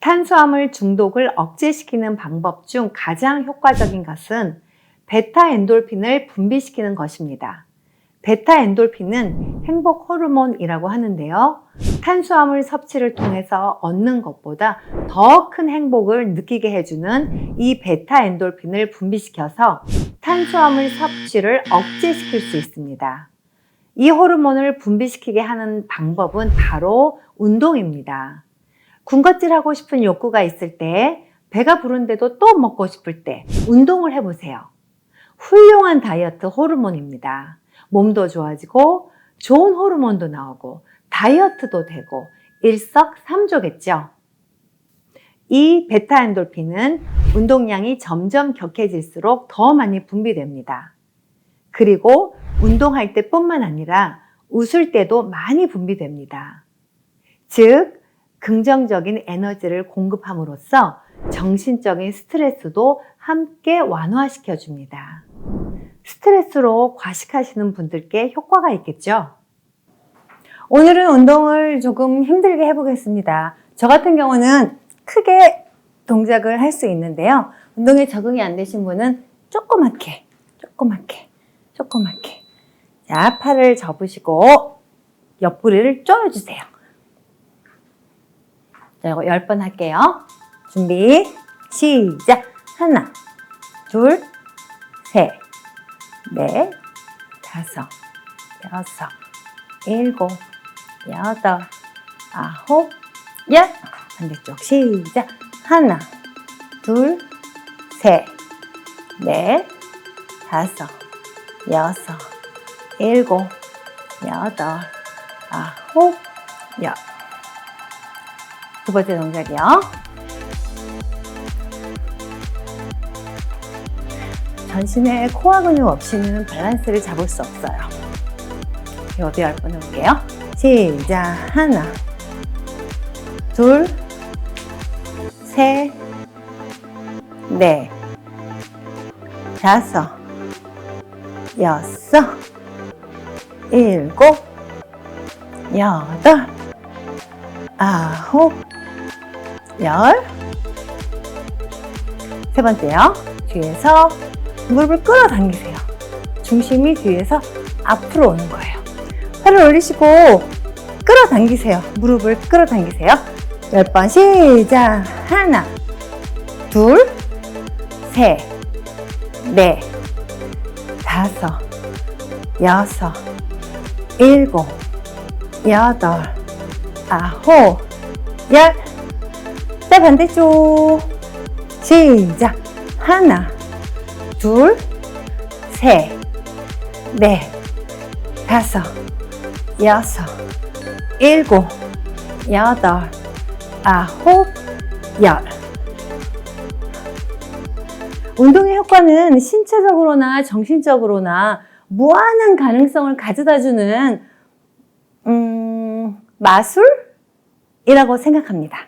탄수화물 중독을 억제시키는 방법 중 가장 효과적인 것은 베타 엔돌핀을 분비시키는 것입니다. 베타 엔돌핀은 행복 호르몬이라고 하는데요. 탄수화물 섭취를 통해서 얻는 것보다 더 큰 행복을 느끼게 해주는 이 베타 엔돌핀을 분비시켜서 탄수화물 섭취를 억제시킬 수 있습니다. 이 호르몬을 분비시키게 하는 방법은 바로 운동입니다. 군것질 하고 싶은 욕구가 있을 때, 배가 부른데도 또 먹고 싶을 때, 운동을 해보세요. 훌륭한 다이어트 호르몬입니다. 몸도 좋아지고, 좋은 호르몬도 나오고, 다이어트도 되고, 일석삼조겠죠. 이 베타 엔돌핀은 운동량이 점점 격해질수록 더 많이 분비됩니다. 그리고 운동할 때뿐만 아니라 웃을 때도 많이 분비됩니다. 즉, 긍정적인 에너지를 공급함으로써 정신적인 스트레스도 함께 완화시켜 줍니다. 스트레스로 과식하시는 분들께 효과가 있겠죠? 오늘은 운동을 조금 힘들게 해보겠습니다. 저 같은 경우는 크게 동작을 할 수 있는데요. 운동에 적응이 안 되신 분은 조그맣게, 조그맣게, 조그맣게. 자, 팔을 접으시고 옆구리를 조여주세요. 자, 이거 10번 할게요. 준비, 시작. 하나, 둘, 셋, 넷, 다섯, 여섯, 일곱, 여덟, 아홉, 열. 반대쪽 시작. 하나, 둘, 셋, 넷, 다섯, 여섯, 일곱, 여덟, 아홉, 열. 두 번째 동작이요. 전신에 코어 근육 없이는 밸런스를 잡을 수 없어요. 여기 열번 해볼게요. 시작. 하나, 둘, 셋, 넷, 다섯, 여섯, 일곱, 여덟, 아홉, 열. 세 번째요. 뒤에서 무릎을 끌어당기세요. 중심이 뒤에서 앞으로 오는 거예요. 팔을 올리시고 끌어당기세요. 무릎을 끌어당기세요. 열 번 시작. 하나, 둘, 셋, 넷, 다섯, 여섯, 일곱, 여덟, 아홉, 열. 자, 반대쪽. 시작. 하나, 둘, 셋, 넷, 다섯, 여섯, 일곱, 여덟, 아홉, 열. 운동의 효과는 신체적으로나 정신적으로나 무한한 가능성을 가져다 주는, 음, 마술이라고 생각합니다.